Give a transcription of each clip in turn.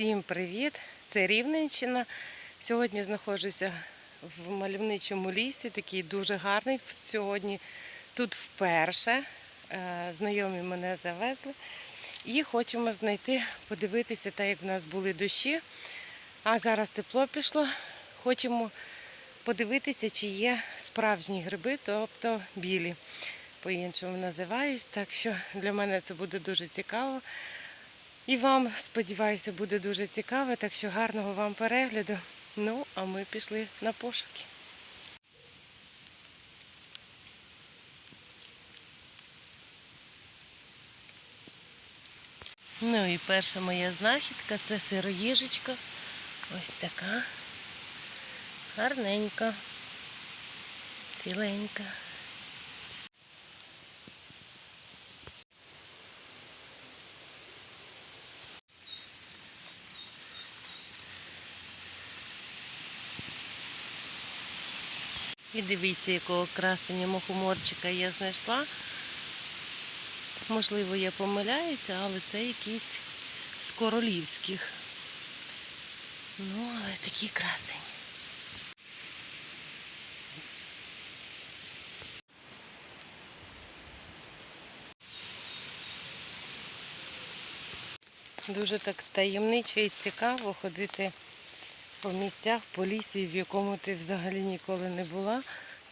Всім привіт! Це Рівненщина. Сьогодні знаходжуся в мальовничому лісі, такий дуже гарний. Сьогодні тут вперше. Е, Знайомі мене завезли. І хочемо знайти, подивитися, так як в нас були дощі. А зараз тепло пішло. Хочемо подивитися, чи є справжні гриби, тобто білі, по-іншому називають. Так що для мене це буде дуже цікаво. І вам, сподіваюся, буде дуже цікаво, так що гарного вам перегляду. Ну, а ми пішли на пошуки. Ну і перша моя знахідка це сироїжечка. Ось така. Гарненька, ціленька. І дивіться, якого красення мухоморчика я знайшла. Можливо, я помиляюся, але це якийсь з королівських. Ну, але такий красень. Дуже так таємниче і цікаво ходити по місцях, по лісі, в якому ти взагалі ніколи не була.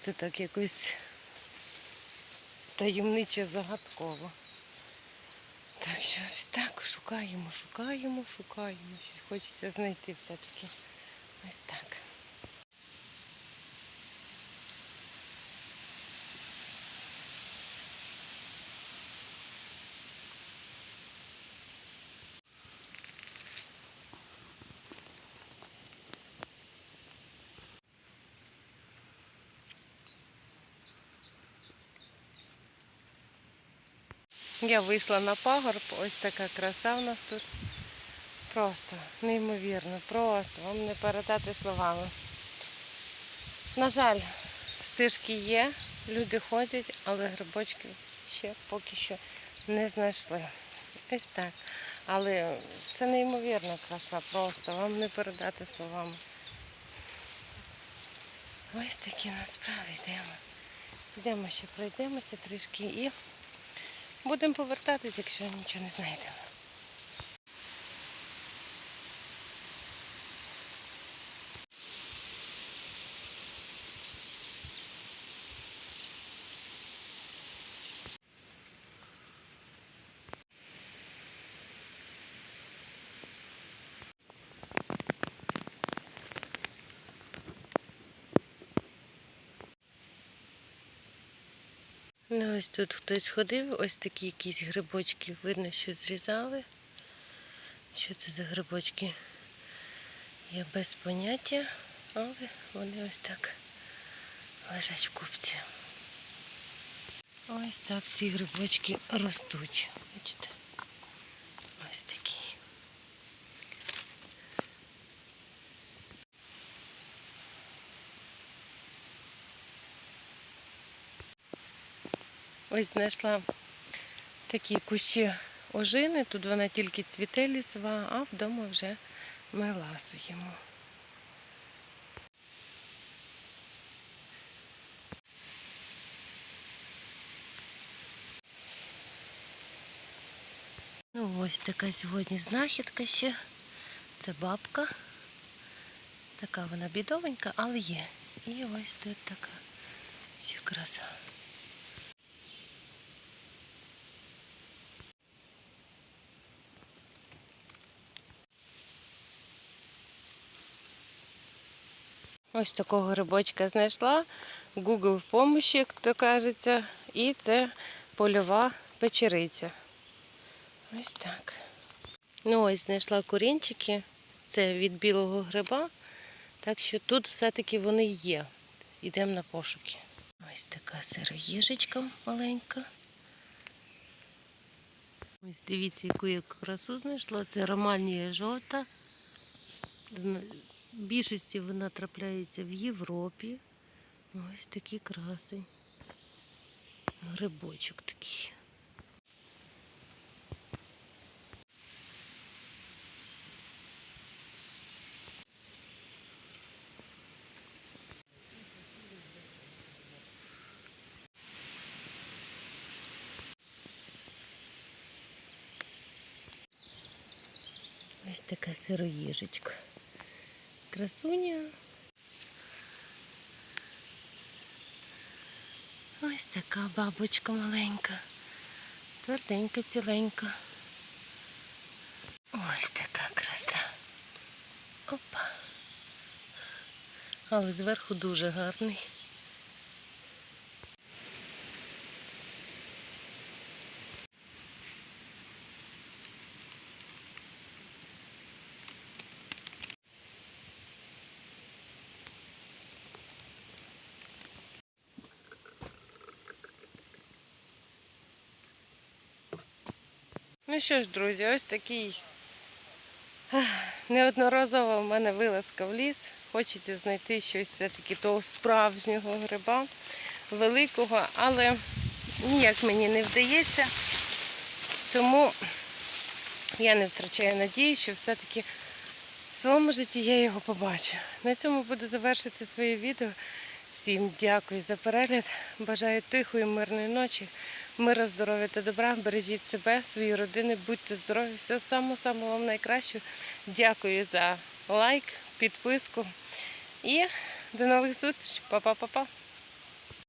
Це так якось таємниче загадково. Так що ось так шукаємо, шукаємо, шукаємо. Щось хочеться знайти все-таки. Ось так. Я вийшла на пагорб, ось така краса у нас тут. Просто неймовірно, просто вам не передати словами. На жаль, стежки є, люди ходять, але грибочки ще поки що не знайшли. Ось так. Але це неймовірна краса, просто вам не передати словами. Ось такі насправді йдемо. Йдемо ще пройдемося трішки і Будемо повертатись, якщо нічого не знайдемо. Ну, ось тут хтось ходив, ось такі якісь грибочки, видно, що зрізали. Що це за грибочки? Я без поняття, але вони ось так лежать в купці. Ось так ці грибочки ростуть. Бачите? Ось такі. Ось знайшла такі кущі ожини. Тут вона тільки цвіте лісова, а вдома вже ми ласуємо. Ну, ось така сьогодні знахідка ще. Це бабка. Така вона бідовенька, але є. І ось тут така ще краса. Ось такого грибочка знайшла. Google в помощі, як то кажеться. І це польова печериця. Ось так. Ну ось знайшла корінчики. Це від білого гриба. Так що тут все-таки вони є. Йдемо на пошуки. Ось така сироїжечка маленька. Ось дивіться, яку я красу знайшла. Це романія жовта більшості вона трапляється в Європі. Ось такий красень. Грибочок такий. Ось така сироїжечка. Красуня. Ось така бабочка маленька. Тверденька, ціленька. Ось така краса. Опа. Але зверху дуже гарний. Ну що ж, друзі, ось такий неодноразово в мене вилазка в ліс. Хочеться знайти щось все-таки того справжнього гриба, великого, але ніяк мені не вдається. Тому я не втрачаю надії, що все-таки в своєму житті я його побачу. На цьому буду завершити своє відео. Всім дякую за перегляд. Бажаю тихої, мирної ночі, мира, здоров'я та добра. Бережіть себе, свої родини, будьте здорові. все самого-самого вам найкращого. Дякую за лайк, підписку. І до нових зустрічей. Па-па-па-па.